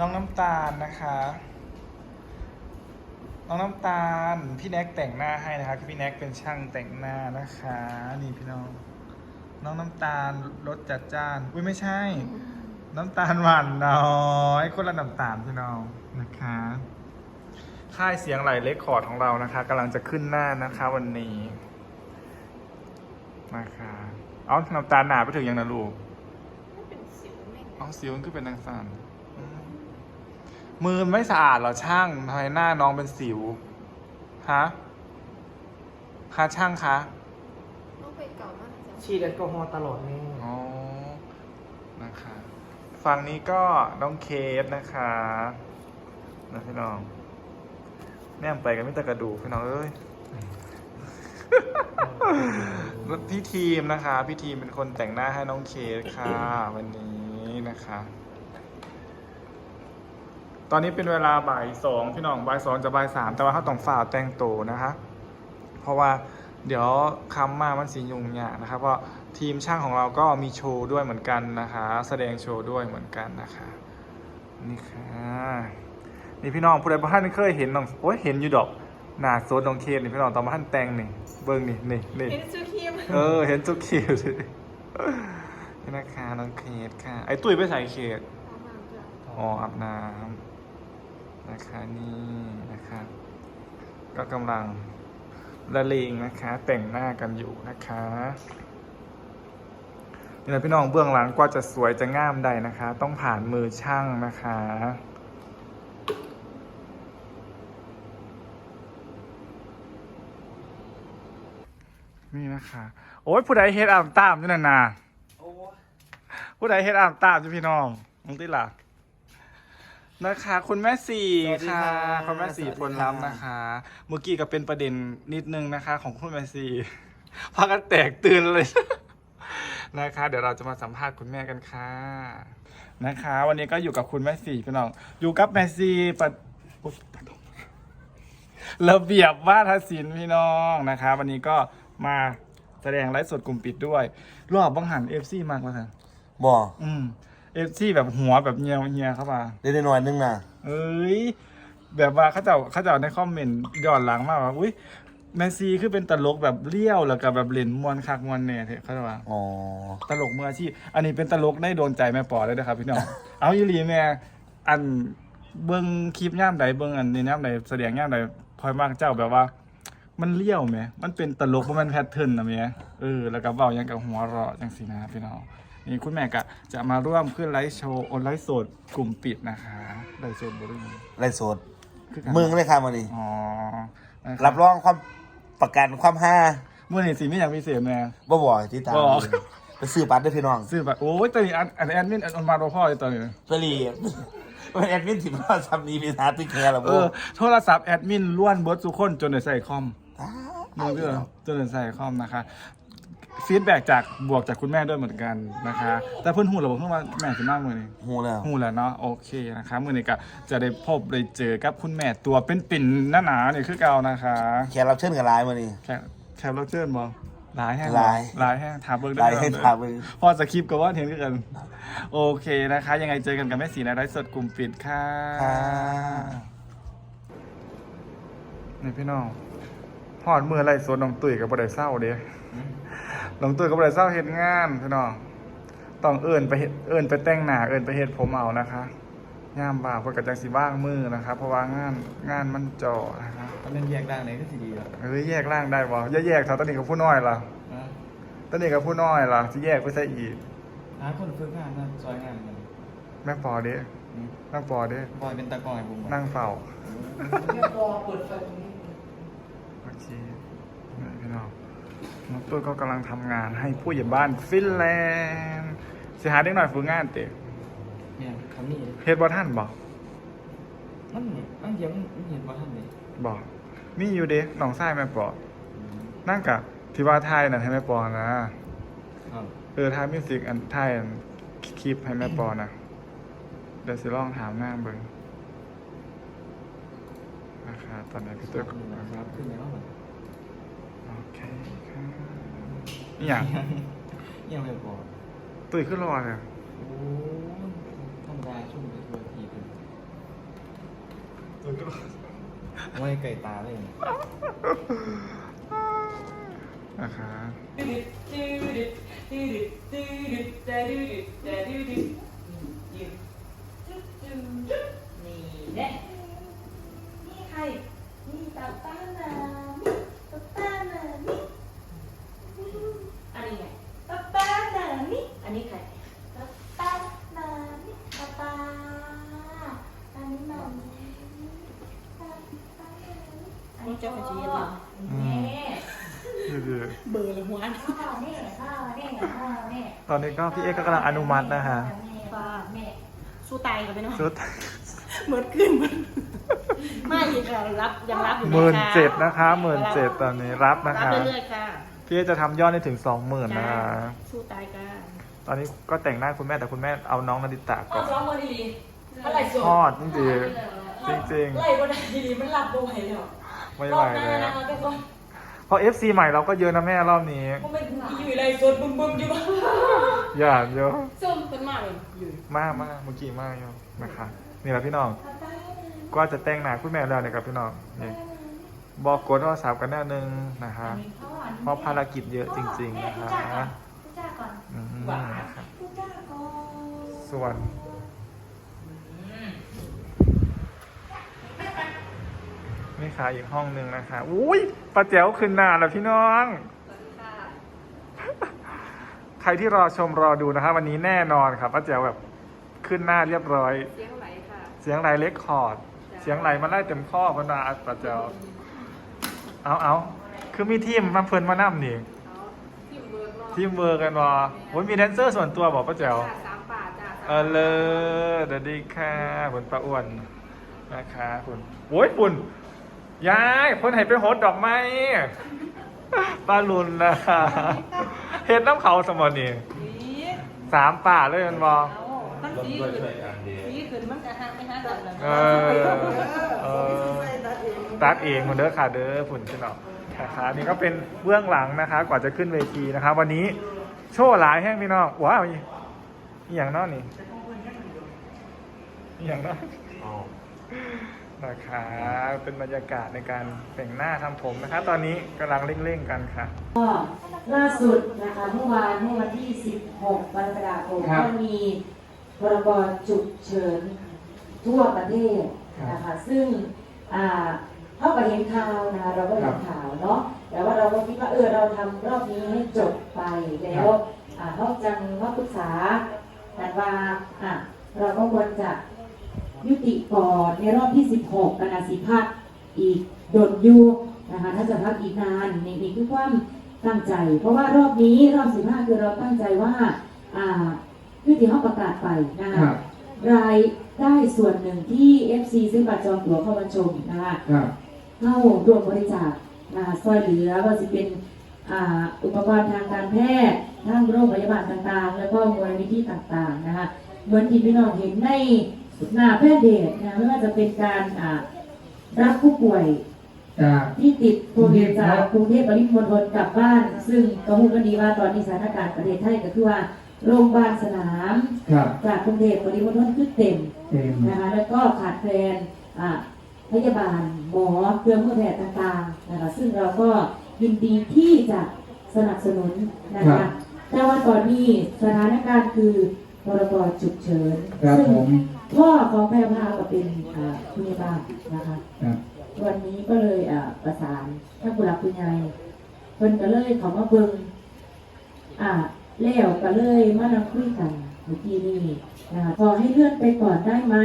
น้องน้ำตาลนะคะ น้องน้ำตาล พี่แน็กแต่งหน้าให้นะคะพี่แน็กเป็นช่างแต่งหน้านะคะ นี่พี่น้อง น้องน้ำตาลรสจัดจ้าน อุ้ยไม่ใช่ น้ำตาลหวานน้อยคนละน้ำตาลพี่น้องนะคะ ค่ายเสียงไหลเล็กคอร์ดของเรานะคะกำลังจะขึ้นหน้านะคะวันนี้นะคะเอาน้ำตาลหนาไปถึงยังนะลูก มันเป็นสิวแม่ง เอาสิวมันก็เป็นนางสันอืม มือมันไม่สะอาดเหรอช่างทำไมหน้าน้องเป็นสิวฮะคะช่างคะต้องไปเก่ามากนะจ๊ะฉีดแอลกอฮอล์ตลอดแม่อ๋อนะคะฝั่งนี้ก็น้องเคสนะคะนะพี่น้องแนมไปกันไม่แต่กระดูกพี่น้องเอ้ยพี่ทีมนะคะ พี่ทีมเป็นคนแต่งหน้าให้น้องเคสค่ะ วันนี้นะคะ ตอนนี้เป็นเวลาบ่ายสองพี่น้องบ่ายสองจะบ่ายสามแต่ว่าเขาต้องฝ่าแต่งตัวนะคะ เพราะว่าเดี๋ยวคำมามันสียุงยากนะครับเพราะทีมช่างของเราก็มีโชว์ด้วยเหมือนกันนะคะ แสดงโชว์ด้วยเหมือนกันนะคะนี่ค่ะนี่พี่น้องผู้ใดบ้านเคยเห็นน้องโอ้ยเห็นอยู่ดอกหน้าโซดน้องเคสนี่พี่น้องตอนมาท่านแต่งนี่เบิ้งนี่นี่นี่เห็นซูครีมเออเห็นทุกคิวสินี่นะคะน้องเคสค่ะไอ้ตุ้ยไปใส่เคสอ๋ออาบน้ำ นะคะนี่นะคะก็กำลังละเลงนะคะ แต่งหน้ากันอยู่นะคะนี่นะพี่น้องเบื้องหลังกว่าจะสวยจะง่ามใดนะคะ ต้องผ่านมือช่างนะคะนี่นะคะ โอ้ยผู้ใดเฮ็ดอ่ามตามนี่นะนาโอ้ผู้ใดเฮ็ดอ่ามตามจ้ะพี่น้องมึงติล่ะ นะคะ คุณแม่สี่ค่ะคุณแม่สี่พลล้ำนะคะ เมื่อกี้ก็เป็นประเด็นนิดนึงนะคะ ของคุณแม่สี่ พากันแตกตื่นเลย นะคะ เดี๋ยวเราจะมาสัมภาษณ์คุณแม่กันค่ะนะคะ วันนี้ก็อยู่กับคุณแม่สี่พี่น้องอยู่กับแม่สี่ปะอุ๊ยปะระเบียบวาทศิลป์พี่น้องนะคะ วันนี้ก็มาแสดงไลฟ์สดกลุ่มปิดด้วย รอบบังหันเอฟซีมากกว่าค่ะบ่อืม เอฟซีแบบหัวแบบเงียวเงียเข้ามาได้ได้หน่อยนึงนะเอ้ยแบบว่าเขาเจะเขาเจะในคอมเมนต์ย้อนหลังมากว่าอุ้ยแมนซีคือเป็นตลกแบบเลี้ยวแล้วก็แบบเล่นมวนคักมวนเนี่ยเถอะเขาจะว่าอ๋อตลกมืออาชีพอันนี้เป็นตลกได้โดนใจแม่ปอเลยนะครับพี่น้องเอาอีหลีแม่อันเบิ้งคลิปย่ามใดเบิ้งอันนี้ย่ามใดแสดงย่ามใดพลอยมากเจ้าแบบว่า มันเลี้ยวไหมมันเป็นตลกมันแพทเทิร์นนะแม่เออแล้วก็เบายังกับหัวเราะจังสินะพี่น้อง นี่คุณแม่ก็จะมาร่วมขึ้นไลฟ์โชว์ออนไลฟ์สดกลุ่มปิดนะคะไลฟ์สดบริเวณไรโสดมึงเลยค่ะมันนี่อ๋อนะครับรองความประกันความห้าเมื่อนี่สิไม่อยากพิเศษแม่ บ่บ่อยที่ตามบ่ไปซื้อบัตรด้วยพี่น้องซื้อแบบโอ้ยตอนนี้อันอันแอดมินอันมาโรพ่อเลยตอนนี้สลีเป็นแอดมินที่มาทำนี้พี่นาพี่แคร์ละเอบ่อโทรศัพท์แอดมินล้วนเบิร์ดทุกคนจนได้ใส่คอมอ้ามึงวเด้อจนได้ใส่คอมนะคะ ฟีดแบ็จากบวกจากคุณแม่ด้วยเหมือนกันนะคะ แต่เพื่อนหูเราบอกเพิ่งว่าแม่จะมากมือนี้หูแล้ว หูแล้วเนาะโอเคนะคะมือนี้ก็จะได้พบได้เจอกับคุณแม่ตัวเป็นปิ่นหน้าหนาเนี่ยคือเก่านะคะแขกรับเชิญกับไลน์มานี่แคปแคปเราเชิญบอหลายแห้งหลายหลายแห้งถามเบิร์ดไลน์ให้ถามไปพอสคริปต์ก็ว่าเห็นกัน โอเคนะคะ ยังไงเจอกันกับแม่สีในไลฟ์สดกลุ่มปิดค่ะค่ะนี่พี่น้องหอดมือไลฟ์สดน้องตุ๋ยกับบ่ได้เศร้าเด้ น้องตุ๋ยกับบ่ได้เศร้าเฮ็ดงานพี่น้องต้องเอิ้นไปเฮ็ดเอิ้นไปแต่งหน้าเอิ้นไปเฮ็ดผมเอานะคะย่ามบ่าวเพิ่นก็จังสิว่างมือนะคะเพราะว่างานงานมันจ่อนะคะถ้าเป็นแยกด่างไหนก็สิดีอะเอ้ยแยกร่างได้บ่อย่าแยกเท่าตอนนี้กับผู้น้อยล่ะตอนนี้กับผู้น้อยล่ะสิแยกไปซะอีกหาคนฝึกงานนะซอยงานกันแม่ปอเด้นั่งปอเด้บอยเป็นตากล้องให้ผมนั่งเฝ้าบอเปิดไฟตรงนี้โอเคนี่พี่น้อง น้องตุ้ยก็กำลังทำงานให้ผู้ใหญ่บ้านฟินแลนด์สิหาเด็กหน่อยฝึกงานเตะเนี่ยคำนี้เฮ็ดบ่ท่านบอกมันมันเดียวมันเห็นว่าท่านเลยบอกมีอยู่เด้น้องชายแม่ปอนั่งกับที่ว่าไทยน่ะให้แม่ปอนะครับเออทายมิวสิกอันไทยอันคลิปให้แม่ปอนะเดี๋ยวสิลองถามหน้าเบิ่งนะคะตอนนี้พี่ตุ้ยก็ ครับขึ้นแล้วเหรอโอเคค่ะ นี่อย่างยังไม่พอตุ้ยขึ้นรอเลยโอ้ธรรมดาช่วงไปทัวร์ทีเป็นไว้ไก่ตาเลยนะคะนี่ เจ้าของชีวิตเหรอแม่นี่คือเบอร์ละหัวพ่อแม่พ่อแม่พ่อแม่ตอนนี้ก็พี่เอกก็กำลังอนุมัตินะคะพ่อแม่สู้ตายกันไปเนาะชุดเหมือนขึ้นเหมือนไม่อีกอะรับยังรับอยู่หมื่นนะคะเจ็ดนะคะหมื่นเจ็ดตอนนี้รับนะรับคะเรื่อยๆค่ะพี่เอกจะทำยอดให้ถึงสองหมื่นนะคะ สู้ตายกันตอนนี้ก็แต่งหน้าคุณแม่แต่คุณแม่เอาน้องนาดิตะก่อนร้องมาดีๆอะไรสดทอดจริงๆจริงไล่ก็ได้ดีๆมันรับบ่ไหวแล้วๆ ไม่รไหวอบหน้าแล้นะวคะทุกคนเพราะ FC ใหม่เราก็เยอะนะแม่รอบนี้เพราะมันอยู่ไรสดบึ้มๆอยู่บ้างอย่าเยอะส้มเป็นมากเลยอยู่มากมากเมื่อกี้มากอยู่นะคะนี่แหละพี่น้อง ก็จะแต่งหน้าคุณแม่แล้วเนี่ยครับพี่น้องนี่บอกกดโทรศัพท์กันแน่นึงนะคะ เพราะภารกิจเยอะจริง ๆ นะคะพูดจ้าก่อนอืมนะครับพูดจ้าก่อน ส่วน นี่ค่ะอีกห้องหนึ่งนะคะ อุ้ยป้าแจ๋วขึ้นหน้าแล้วพี่น้อง ใครที่รอชมรอดูนะคะ วันนี้แน่นอนครับป้าแจ๋วแบบขึ้นหน้าเรียบร้อย เสียงไหลค่ะ เสียงไหลเล็กคอร์ด เสียงไหลมาไล่เต็มข้อพนาอัดป้าแจ๋วเอาเอาคือมีทีมมาเพิ่นมานั่นี่เอาทีมเวิร์กเนาะทีมเวิร์กันวะโอ้ยมีแดนเซอร์ส่วนตัวบอกป้าแจ๋วจ้าสามป่าจ้าเออเลยเดี๋ยวดีค่ะคุณป้าอ้วนนะคะคุณโอ้ยคุณ ยายคนให้ไปโฮดดอกไม้ป้าลุนนะคะเห็ดน้ำเขาสมอนี่สามป่าเลยมันบอมันสีขึ้นสีขึ้นมันจะห้ามไม่ห้ามแบบนั้นเออเออตัดเองหมดเด้อค่ะเด้อฝุ่นพี่น้องนะคะนี่ก็เป็นเบื้องหลังนะคะ กว่าจะขึ้นเวทีนะคะวันนี้โชว์หลายแห้งพี่น้องว้าวอีอหย่างเนอกนี่อหย่างเนอก นะคะเป็นบรรยากาศในการแต่งหน้าทำผมนะคะ ตอนนี้กำลังเร่งๆกันค่ะก็ล่าสุดนะคะเมื่อวานเมื่อวันที่ 16กรกฎาคมครับก็มีพรบฉุกเฉินทั่วประเทศนะคะซึ่งอ่าเท่ากับเห็นข่าวนะคะเราก็เห็นข่าวเนาะแต่ว่าเราก็คิดว่าเออเราทำรอบนี้ให้จบไปแล้วอ่าเขาจังว่าปรึกษากันว่าอะเราก็ควรจะ ยุติก่อนในรอบที่ 16กันนะสิพักอีกโดนอยูนะคะถ้าจะพักอีกนานนี่นี่คือความตั้งใจ เพราะว่ารอบนี้รอบสิบห้าคือเราตั้งใจว่าอ่าคือที่เขาประกาศไปนะคะรายได้ส่วนหนึ่งที่ FC ซื้อบัตรจองตั๋วเข้ามาชมนะคะเข้าร่วมบริจาคนะคะซอยเหลือว่าจะเป็นอ่าอุปกรณ์ทางการแพทย์ทางโรงพยาบาลต่างๆ แล้วก็มูลนิธิต่างๆนะคะเหมือนที่พี่น้องเห็นในห น้าแพทย์เดชนะไม่ว่าจะเป็นการอ่ารับผู้ป่วยจาก ที่ติดโควิดจากกรุงเทพปริมณฑลกลับบ้าน ซึ่งก็พูดกันดีว่าตอนนี้สถานการณ์ประเทศไทยก็คือว่าโรงพยาบาลสนาม ครับจากกรุงเทพปริมณฑลคือเต็มเต็มนะคะแล้วก็ขาดแคลนอ่าพยาบาลหมอเครื่องมือแพทย์ต่างๆนะคะซึ่งเราก็ยินดีที่จะสนับสนุนนะคะแต่ว่าตอนนี้สถานการณ์คือพรบฉุกเฉินครับซึ่ง ผม พ่อของแพรพราวก็เป็นอ่าผู้ใหญ่บ้านนะคะ ครับ วันนี้ก็เลยอ่าประสานท่านผู้หลักผู้ใหญ่เพิ่นก็เลยเขอมาเบิ่งอ่าแล้วก็เลยมานั่งคุยกันเมื่อกี้นี้นะคะขอให้เลื่อนไปก่อนได้ไหม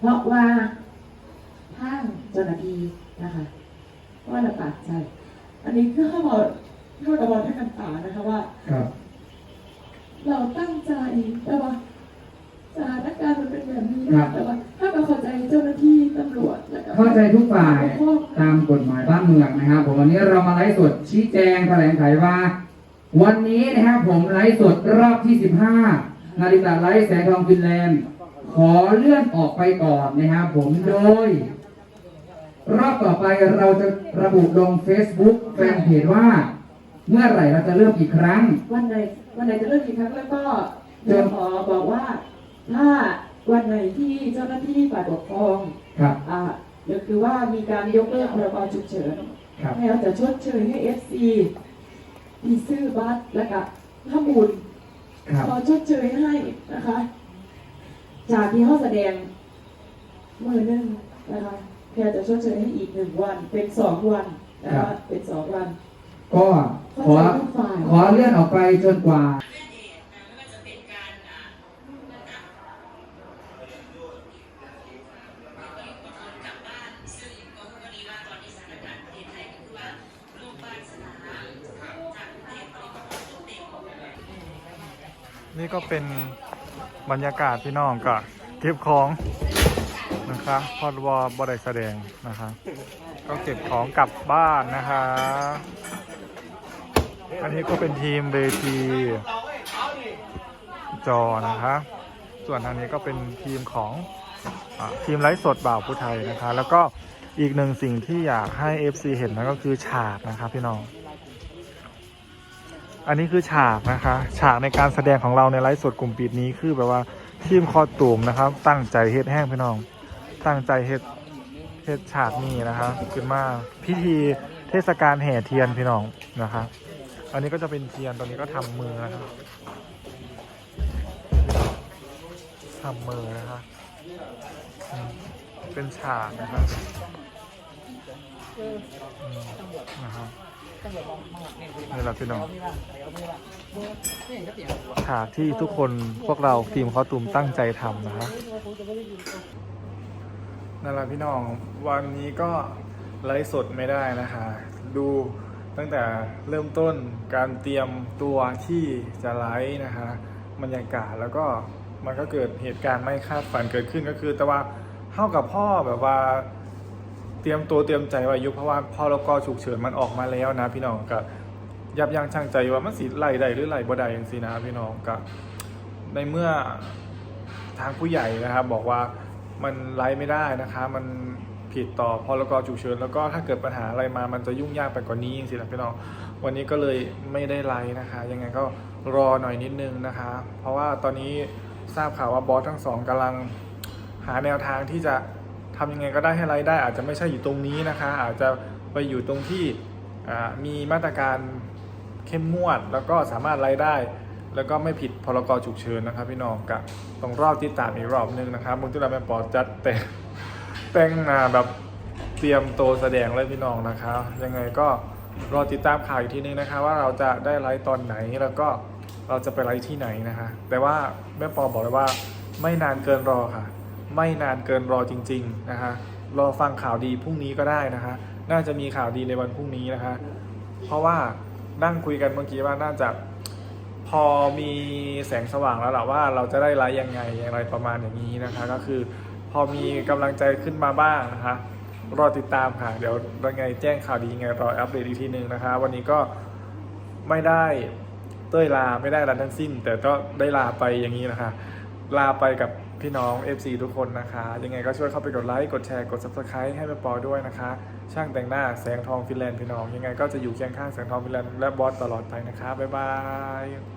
เพราะว่าทางเจ้าหน้าที่นะคะว่าลำบากใจ อันนี้คือเขาบอกเขาบอกบอกท่านต่างๆนะคะว่า ครับ กฎหมายบ้านเมืองนะครับผมวันนี้เรามาไลฟ์สดชี้แจงแถลงไขว่า วันนี้นะครับผมไลฟ์สดรอบที่ 15 นาฬิกาไลฟ์แสงทองฟินแลนด์ ขอเลื่อนออกไปก่อนนะครับผมโดย รอบต่อไปเราจะระบุลง Facebook แฟนเพจว่า เมื่อไหร่เราจะเริ่มอีกครั้ง วันไหนวันไหนจะเริ่มอีกครั้งแล้วก็เดี๋ยวขอบอกว่าถ้าวันไหนที่เจ้าหน้าที่ฝ่ายปกครองครับอ่า หรือคือว่ามีการยกเลิกพรกฉุกเฉินครับให้เราจะชดเชยให้เอฟซีมีซื้อบัตรและก็ทำบุญครับขอชดเชยให้นะคะ จากที่เขาแสดงมือหนึ่งนะคะแพรจะชดเชยให้อีกหนึ่งวัน เป็นสองวันนะคะเป็นสองวัน ก็ขอขอเลื่อนออกไปจนกว่า นี่ก็เป็นบรรยากาศพี่น้องก็เก็บของนะคะพอดวอบได้แสดงนะคะก็เก็บของกลับบ้านนะคะ อันนี้ก็เป็นทีมเวทีจอนะคะ ส่วนทางนี้ก็เป็นทีมของอทีมไลฟ์สดบ่าวผู้ไทยนะคะ แล้วก็อีกหนึ่งสิ่งที่อยากให้ FC เห็นนั่นก็คือฉากนะครับพี่น้อง อันนี้คือฉากนะคะ ฉากในการแสดงของเราในไลฟ์สดกลุ่มปิดนี้คือแบบว่าทีมคอตูมนะครับ ตั้งใจเฮ็ดแห้งพี่น้อง ตั้งใจเฮ็ดเฮ็ดฉากนี้นะคะขึ้นมาพิธีเทศกาลแห่เทียนพี่น้องนะคะ อันนี้ก็จะเป็นเทียนตอนนี้ก็ทำมือนะครับทำมือนะคะเป็นฉากนะครับอืมนะครับ นี่แหละพี่น้องฉากที่ทุกคนพวกเราทีมคอตูมตั้งใจทำนะฮะนั่นแหละพี่น้องวันนี้ก็ไลฟ์สดไม่ได้นะคะดูตั้งแต่เริ่มต้นการเตรียมตัวที่จะไลฟ์นะคะบรรยากาศแล้วก็มันก็เกิดเหตุการณ์ไม่คาดฝันเกิดขึ้นก็คือ แต่ว่าเท่ากับพ่อแบบว่าเตรียมตัวเตรียมใจไว้อยู่เพราะว่าพอรกฉุกเฉินมันออกมาแล้วนะ พี่น้องก็ยับยั้งชั่งใจว่ามันสิไล่ใดหรือไล่บ่ใดอย่างสินะพี่น้องก็ในเมื่อทางผู้ใหญ่นะครับ บอกว่ามันไล่ไม่ได้นะคะมันผิดต่อพอรกฉุกเฉินแล้วก็ถ้าเกิดปัญหาอะไรมามันจะยุ่งยากไปกว่านี้อย่างสินะพี่น้องวันนี้ก็เลยไม่ได้ไล่นะคะ ยังไงก็รอหน่อยนิดนึงนะคะ เพราะว่าตอนนี้ทราบข่าวว่าบอสทั้งสองกำลังหาแนวทางที่จะ ทำยังไงก็ได้ให้รายได้ อาจจะไม่ใช่อยู่ตรงนี้นะคะ อาจจะไปอยู่ตรงที่มีมาตรการเข้มงวด แล้วก็สามารถรายได้ แล้วก็ไม่ผิดพรกฉุกเฉินนะครับ พี่น้องกะต้องรอบที่ตามอีกรอบนึงนะครับมึงที่เราเป็นปอจัดแต่งแต่งหนาแบบเตรียมโตวแสดงเลยพี่น้องนะคะยังไงก็รอติดตามข่าวอีกทีนึงนะคะ ว่าเราจะได้ไลฟ์ตอนไหนแล้วก็เราจะไปไลฟ์ที่ไหนนะคะ แต่ว่าแม่ปอบอกเลยว่าไม่นานเกินรอค่ะ ไม่นานเกินรอจริง ๆ นะคะรอฟังข่าวดีพรุ่งนี้ก็ได้นะคะ น่าจะมีข่าวดีในวันพรุ่งนี้นะคะ เพราะว่านั่งคุยกันเมื่อกี้ว่าน่าจะพอมีแสงสว่างแล้วหละว่าเราจะได้ไลฟ์ยังไงอย่างไรประมาณอย่างนี้นะคะ ก็คือพอมีกำลังใจขึ้นมาบ้างนะคะรอติดตามค่ะ เดี๋ยวยังไงแจ้งข่าวดียังไงรออัปเดตอีกทีหนึ่งนะคะ วันนี้ก็ไม่ได้เต้ยลาไม่ได้อะไรทั้งสิ้น แต่ก็ได้ลาไปอย่างนี้นะคะ ลาไปกับ พี่น้อง FC ทุกคนนะคะ ยังไงก็ช่วยเข้าไปกดไลค์ กดแชร์ กด Subscribe ให้แม่ปอด้วยนะคะ ช่างแต่งหน้าแสงทองฟินแลนด์พี่น้อง ยังไงก็จะอยู่เคียงข้างแสงทองฟินแลนด์และบอสตลอดไปนะคะ บ๊ายบาย